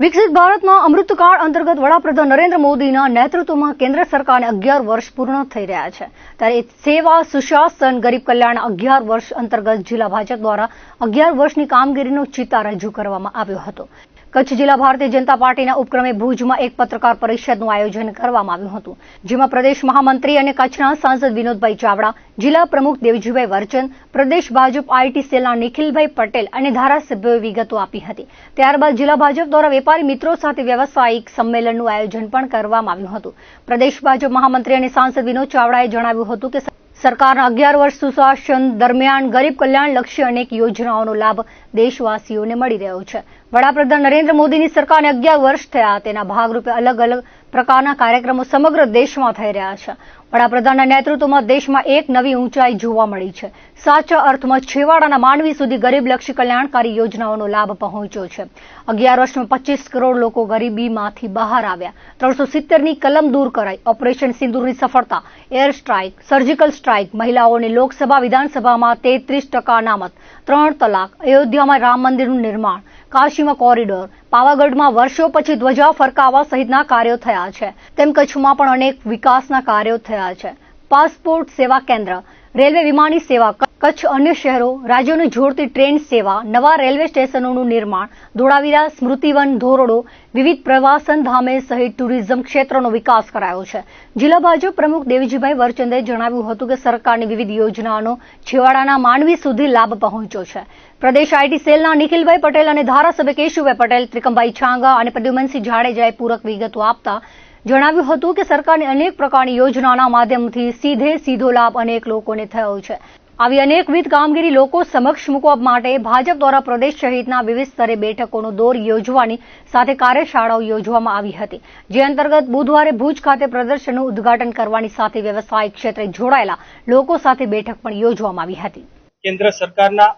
વિકસિત ભારતમાં અમૃતકાળ અંતર્ગત વડાપ્રધાન નરેન્દ્ર મોદીના નેતૃત્વમાં કેન્દ્ર સરકારને અગિયાર વર્ષ પૂર્ણ થઈ રહ્યા છે. ત્યારે સેવા, સુશાસન, ગરીબ કલ્યાણ અગિયાર વર્ષ અંતર્ગત જિલ્લા ભાજપ દ્વારા અગિયાર વર્ષની કામગીરીનો ચિત્તા રજૂ કરવામાં આવ્યો હતો. કચ્છ જિલ્લા ભારતીય જનતા પાર્ટીના ઉપક્રમે ભુજમાં એક પત્રકાર પરિષદનું આયોજન કરવામાં આવ્યું હતું, જેમાં પ્રદેશ મહામંત્રી અને કચ્છના સાંસદ વિનોદભાઈ ચાવડા, જિલ્લા પ્રમુખ દેવજીભાઈ વર્ચન, પ્રદેશ ભાજપ આઈટી સેલના નિખિલભાઈ પટેલ અને ધારાસભ્યોએ વિગતો આપી હતી. ત્યારબાદ જિલ્લા ભાજપ દ્વારા વેપારી મિત્રો સાથે વ્યવસાયિક સંમેલનનું આયોજન પણ કરવામાં આવ્યું હતું. પ્રદેશ ભાજપ મહામંત્રી અને સાંસદ વિનોદ ચાવડાએ જણાવ્યું હતું કે સરકારના અગિયાર વર્ષ સુશાસન દરમિયાન ગરીબ કલ્યાણ લક્ષ્ય અનેક યોજનાઓનો લાભ દેશવાસીઓને મળી રહ્યો છે. વડાપ્રધાન નરેન્દ્ર મોદીની સરકારને અગિયાર વર્ષ થયા. તેના ભાગરૂપે અલગ અલગ પ્રકારના કાર્યક્રમો સમગ્ર દેશમાં થઈ રહ્યા છે. વડાપ્રધાનના નેતૃત્વમાં દેશમાં એક નવી ઊંચાઈ જોવા મળી છે. સાચા અર્થમાં છેવાડાના માનવી સુધી ગરીબલક્ષી કલ્યાણકારી યોજનાઓનો લાભ પહોંચ્યો છે. અગિયાર વર્ષમાં પચીસ કરોડ લોકો ગરીબીમાંથી બહાર આવ્યા. ત્રણસો સિત્તેરની કલમ દૂર કરાઈ. ઓપરેશન સિંદૂરની સફળતા, એર સ્ટ્રાઇક, સર્જિકલ સ્ટ્રાઇક, મહિલાઓને લોકસભા, વિધાનસભામાં તેત્રીસ ટકા અનામત, ત્રણ તલાક, અયોધ્યામાં રામ મંદિરનું નિર્માણ, કાશીમાં કોરિડોર પાવાગઢમાં વર્ષો પછી ધ્વજા ફરકાવવા સહિતના કાર્યો થયા છે. તેમ કચ્છમાં પણ અનેક વિકાસના કાર્યો થયા છે. પાસપોર્ટ સેવા કેન્દ્ર, રેલવે વિમાની સેવા કચ્છ અન્ય શહેરો, રાજ્યોને જોડતી ટ્રેન સેવા, નવા રેલવે સ્ટેશનોનું નિર્માણ, ધોળાવીરા સ્મૃતિવન ધોરડો, વિવિધ પ્રવાસન ધામે સહિત ટુરિઝમ ક્ષેત્રનો વિકાસ કરાયો છે. જિલ્લા ભાજપ પ્રમુખ દેવજીભાઈ વરચંદે જણાવ્યું હતું કે સરકારની વિવિધ યોજનાઓનો છેવાડાના માનવી સુધી લાભ પહોંચ્યો છે. પ્રદેશ આઈટી સેલના નિખિલભાઈ પટેલ અને ધારાસભ્ય કેશુભાઈ પટેલ, ત્રિકમભાઈ છાંગા અને પ્રદ્યુમનસિંહ જાડેજાએ પૂરક વિગતો આપતા જણાવ્યું હતું કે સરકારની અનેક પ્રકારની યોજનાના માધ્યમથી સીધે સીધો લાભ અનેક લોકોને થયો છે. આવી અનેકવિધ કામગીરી લોકો સમક્ષ મૂકવા માટે ભાજપ દ્વારા પ્રદેશ સહિતના વિવિધ સ્તરે બેઠકોનો દોર યોજવાની સાથે કાર્યશાળાઓ યોજવામાં આવી હતી. જે અંતર્ગત બુધવારે ભુજ ખાતે પ્રદર્શનનું ઉદ્ઘાટન કરવાની સાથે વ્યવસાયિક ક્ષેત્રે જોડાયેલા લોકો સાથે બેઠક પણ યોજવામાં આવી હતી. કેન્દ્ર સરકારના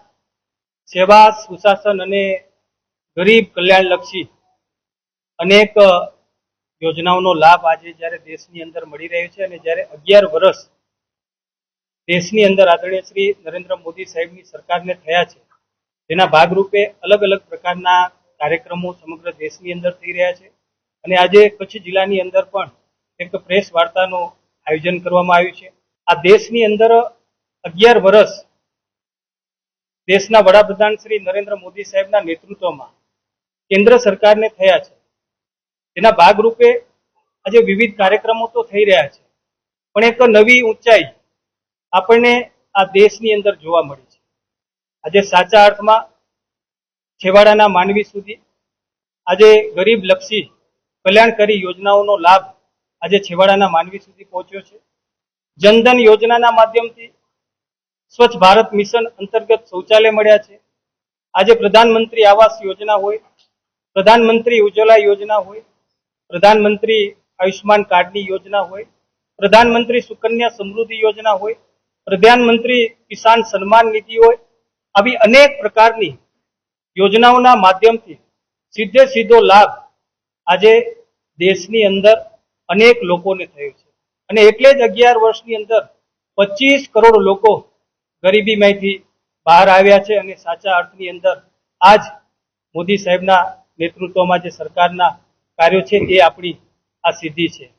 સેવા, સુશાસન અને ગરીબ કલ્યાણલક્ષી અનેક યોજનાઓનો લાભ આજે જ્યારે દેશની અંદર મળી રહ્યો છે અને જ્યારે અગિયાર વર્ષ દેશની અંદર આદરણીય શ્રી નરેન્દ્ર મોદી સાહેબની સરકારને થયા છે, તેના ભાગરૂપે અલગ અલગ પ્રકારના કાર્યક્રમો સમગ્ર દેશની અંદર થઈ રહ્યા છે. અને આજે કચ્છ જિલ્લાની અંદર પણ એક પ્રેસ વાર્તાનું આયોજન કરવામાં આવ્યું છે. આ દેશની અંદર અગિયાર વર્ષ દેશના વડાપ્રધાન શ્રી નરેન્દ્ર મોદી સાહેબના નેતૃત્વમાં કેન્દ્ર સરકારને થયા છે. તેના ભાગરૂપે આજે વિવિધ કાર્યક્રમો તો થઈ રહ્યા છે, પણ એક નવી ઊંચાઈ આપણને આ દેશની અંદર જોવા મળી છે. આજે સાચા અર્થમાં છેવાડાના માનવી સુધી આજે ગરીબ લક્ષી કલ્યાણકારી યોજનાઓનો લાભ આજે છેવાડાના માનવી સુધી પહોંચ્યો છે. જનધન યોજનાના માધ્યમથી સ્વચ્છ ભારત મિશન અંતર્ગત શૌચાલય મળ્યા છે. આજે પ્રધાનમંત્રી આવાસ યોજના હોય, પ્રધાનમંત્રી ઉજ્જવલા યોજના હોય પ્રધાનમંત્રી આયુષ્યમાન કાર્ડની યોજના હોય, પ્રધાનમંત્રી સુકન્યા સમૃદ્ધિ યોજના હોય, પ્રધાનમંત્રી કિસાન સન્માન નિધિ હોય, આવી અનેક પ્રકારની યોજનાઓના માધ્યમથી સીધે સીધો લાભ આજે દેશની અંદર અનેક લોકોને થયો છે. અને એટલે જ અગિયાર વર્ષની અંદર પચીસ કરોડ લોકો ગરીબીમાંથી બહાર આવ્યા છે અને સાચા અર્થની અંદર આજ મોદી સાહેબના નેતૃત્વમાં જે સરકારના કાર્યો છે એ આપણી આ સિદ્ધિ છે.